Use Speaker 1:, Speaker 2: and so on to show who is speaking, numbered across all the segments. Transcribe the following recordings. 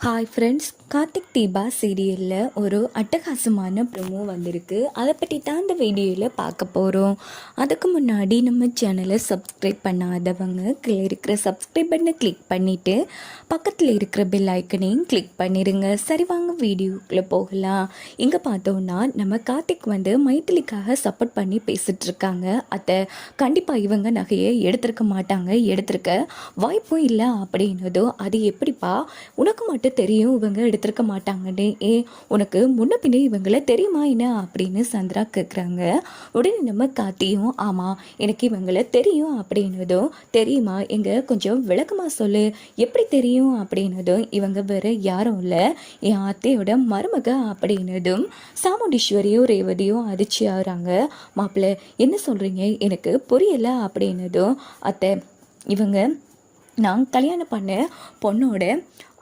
Speaker 1: Hi friends Karthik Deepa சீரியலில் ஒரு அட்டகாசமான ப்ரோமோ வந்திருக்கு. அதை பற்றி தான் இந்த வீடியோவில் பார்க்க போகிறோம் அதுக்கு முன்னாடி நம்ம சேனலை சப்ஸ்கிரைப் பண்ணாதவங்க கீழே இருக்கிற சப்ஸ்கிரைப் பட்டனை கிளிக் பண்ணிவிட்டு பக்கத்தில் இருக்கிற பெல் ஐக்கனையும் கிளிக் பண்ணிடுங்க சரி வாங்க வீடியோக்குள்ளே போகலாம். இங்கே பார்த்தோன்னா நம்ம கார்த்திக் வந்து மைத்திலிக்காக சப்போர்ட் பண்ணி பேசிகிட்டு இருக்காங்க அதை கண்டிப்பாக இவங்க நகையை எடுத்திருக்க மாட்டாங்க எடுத்திருக்க வாய்ப்பும் இல்லை அப்படின்னதோ அது எப்படிப்பா? உனக்கு மட்டும் தெரியும் இவங்க எடுத்திருக்க மாட்டாங்கன்னு. ஏ உனக்கு முன்ன பின்னே இவங்கள தெரியுமா என்ன? அப்படின்னு சந்திரா கேட்குறாங்க உடனே நம்ம காத்தியும் ஆமாம் எனக்கு இவங்கள தெரியும் அப்படின்னதும் தெரியுமா? எங்கள் கொஞ்சம் விளக்கமாக சொல்லு. எப்படி தெரியும் அப்படின்னதும் இவங்க வேறு யாரும் இல்லை. என் அத்தையோட மருமக அப்படின்னதும் சாமுண்டீஸ்வரியும் ரேவதியும் அதிர்ச்சி ஆகிறாங்க. மாப்பிள்ளை என்ன சொல்கிறீங்க எனக்கு புரியலை அப்படின்னதும் அத்தை இவங்க நான் கல்யாணம் பண்ண பொண்ணோட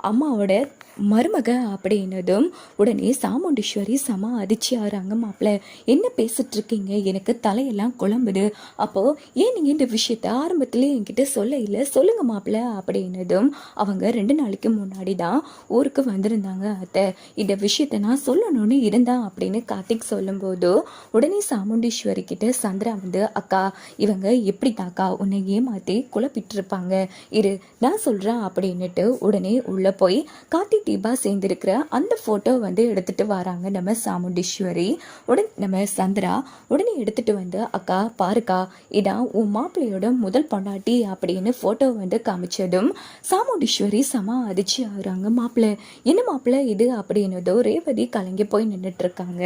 Speaker 1: அம்மாவோட மருமக அப்படின்னதும் உடனே சாமுண்டீஸ்வரி சம அதிர்ச்சி ஆகிறாங்க மாப்பிள்ள. என்ன பேசிட்டு இருக்கீங்க எனக்கு தலையெல்லாம் குழம்புது. அப்போ ஏன் நீங்கள் இந்த விஷயத்த ஆரம்பத்திலே என்கிட்ட சொல்ல இல்லை சொல்லுங்க மாப்பிள்ள அப்படின்னதும் அவங்க ரெண்டு நாளைக்கு முன்னாடி தான் ஊருக்கு வந்திருந்தாங்க அத்தை. இந்த விஷயத்த நான் சொல்லணும்னு இருந்தா அப்படின்னு கார்த்திக் சொல்லும்போது உடனே சாமுண்டீஸ்வரி கிட்ட சந்திரா வந்து அக்கா இவங்க எப்படி தாக்கா உன்னை ஏமாத்தி குழப்பிட்டு இருப்பாங்க இரு நான் சொல்றேன் அப்படின்னுட்டு உடனே உள்ள போய் கார்த்திக் தீபா சேர்ந்துருக்கிற அந்த ஃபோட்டோ வந்து எடுத்துகிட்டு வராங்க நம்ம சாமுண்டீஸ்வரி. உடனே நம்ம சந்திரா. உடனே எடுத்துகிட்டு வந்து அக்கா பாருக்கா இதான் உன் மாப்பிள்ளையோட முதல் பொண்டாட்டி அப்படின்னு ஃபோட்டோ வந்து காமிச்சதும் சாமுண்டீஸ்வரி சம அதிர்ச்சி ஆகுறாங்க. மாப்பிள்ளை என்ன மாப்பிள்ளை இது? அப்படின்னதோ ரேவதி கலங்கி போய் நின்றுட்டுருக்காங்க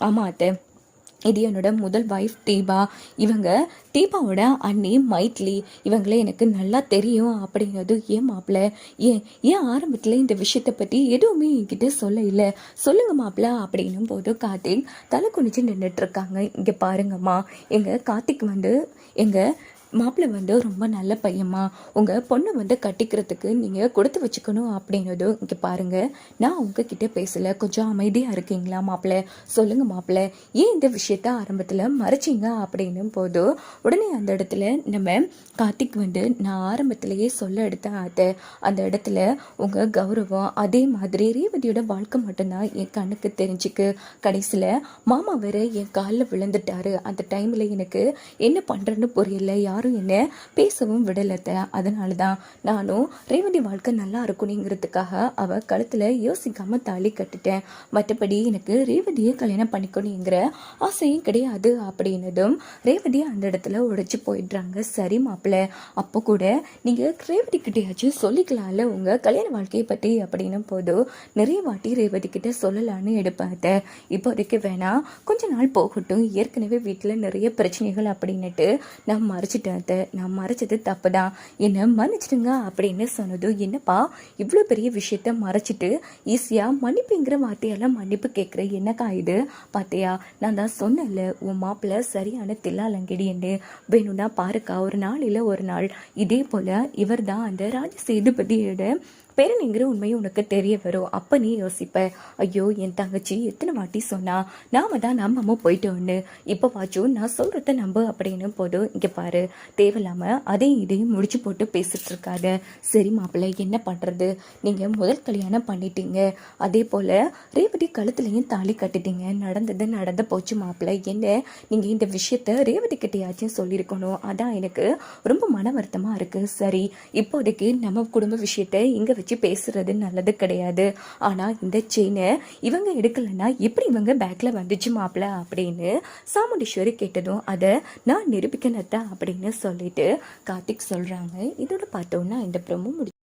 Speaker 1: ஆமா அத்தை. இது என்னோட முதல் வைஃப் தீபா. இவங்க தீபாவோட அண்ணி மைத்லி. இவங்களே எனக்கு நல்லா தெரியும் அப்படிங்கிறது ஏன் மாப்பிள்ள ஏன் ஏன் ஆரம்பத்தில் இந்த விஷயத்தை பற்றி எதுவுமே என்கிட்ட சொல்ல இல்லை சொல்லுங்க மாப்பிள்ள அப்படின்னும் போது கார்த்திக் தலை குனிச்சு நின்றுட்டு இருக்காங்க. இங்கே பாருங்கம்மா. எங்கள் கார்த்திக் வந்து எங்கள் மாப்பிள்ளை வந்து ரொம்ப நல்ல பையம்மா. உங்கள் பொண்ணை வந்து கட்டிக்கிறதுக்கு நீங்கள் கொடுத்து வச்சுக்கணும் அப்படின்னதும் இங்கே பாருங்கள் நான் உங்ககிட்ட பேசலை. கொஞ்சம் அமைதியாக இருக்கீங்களா மாப்பிள்ளை? சொல்லுங்கள் மாப்பிள்ளை. ஏன் இந்த விஷயத்த ஆரம்பத்தில் மறைச்சிங்க அப்படின்னும் போதும் உடனே அந்த இடத்துல நம்ம கார்த்திக் வந்து நான் ஆரம்பத்திலேயே சொல்ல எடுத்தேன் அதை அந்த இடத்துல உங்கள் கௌரவம் அதே மாதிரி ரேவதியோட வாழ்க்கை மட்டும்தான் என் கண்ணுக்கு தெரிஞ்சுக்கு. கடைசியில் மாமா வேற என் காலில் விழுந்துட்டாரு. அந்த டைமில் எனக்கு என்ன பண்ணுறேன்னு புரியல. யாரும் என்னை பேசவும் விடலத்தை அதனால தான் நானும் ரேவதி வாழ்க்கை நல்லா இருக்கணுங்கிறதுக்காக அவள் கழுத்தில் யோசிக்காமல் தாலி கட்டுட்டேன். மற்றபடி எனக்கு ரேவதியை கல்யாணம் பண்ணிக்கணுங்கிற ஆசையும் கிடையாது அப்படின்னதும் ரேவதி அந்த இடத்துல உடைச்சி போயிடுறாங்க. சரி மாப்பிள்ள அப்போ கூட நீங்கள் ரேவதி கிட்டேயாச்சும் சொல்லிக்கலாம்ல? உங்கள் கல்யாண வாழ்க்கையை பற்றி அப்படின்னும் போது நிறைய வாட்டி ரேவதி கிட்ட சொல்லலான்னு எடுப்பேன் இப்போதைக்கு வேணாம் கொஞ்ச நாள் போகட்டும். ஏற்கனவே வீட்டில் நிறைய பிரச்சனைகள் அப்படின்னுட்டு நான் மறைச்சிட்டேன். அத்தை. நான் மறைச்சது தப்பு தான் என்னை மன்னிச்சிடுங்க அப்படின்னு சொன்னதும் என்னப்பா இவ்வளோ பெரிய விஷயத்த மறைச்சிட்டு ஈஸியாக மன்னிப்புங்கிற வார்த்தையெல்லாம் மன்னிப்பு கேட்குற என்னக்கா இது? பார்த்தியா நான் தான் சொன்னேன்ல உன் மாப்பிள்ளை சரியான தில்லாலங்கடின்னு வேணும்னா பாருக்கா ஒரு நாளில் ஒரு நாள். இதே போல் இவர் தான் அந்த ராஜ சேதுபதியோட பேரனுங்கிற உண்மையும் உனக்கு தெரிய வரும். அப்போ நீ யோசிப்ப ஐயோ என் தங்கச்சி எத்தனை வாட்டி சொன்னா நாம தான் நம்பாம போயிட்டோன்னு இப்போ வாச்சும் நான் சொல்றத நம்ப அப்படின்னு போதும் இங்க பாரு தேவையில்லாம அதையும் இதையும் முடிச்சு போட்டு பேசிட்டு இருக்காத. சரி மாப்பிள்ளை என்ன பண்றது? நீங்க முதல் கல்யாணம் பண்ணிட்டீங்க. அதே போல ரேவதி கழுத்துலையும் தாலி கட்டிட்டீங்க. நடந்தது நடந்து போச்சு மாப்பிள்ளை. என்ன? நீங்க இந்த விஷயத்த ரேவதி கிட்டையாச்சும் சொல்லியிருக்கணும். அதான் எனக்கு ரொம்ப மன வருத்தமா இருக்கு. சரி இப்போதைக்கு நம்ம குடும்ப விஷயத்த இங்க வச்சு பேசுறது நல்லது கிடையாது. ஆனா இந்த செயினை இவங்க எடுக்கலைன்னா எப்படி இவங்க பேக்ல வந்துச்சு மாப்பிள்ள அப்படின்னு சாமுண்டீஸ்வரி கேட்டதும் அதை நான் நிரூபிக்கணத்தான் அப்படின்னு சொல்லிட்டு கார்த்திக் சொல்றாங்க. இதோட பார்த்தோன்னா இந்த ப்ரோமோ முடிச்சு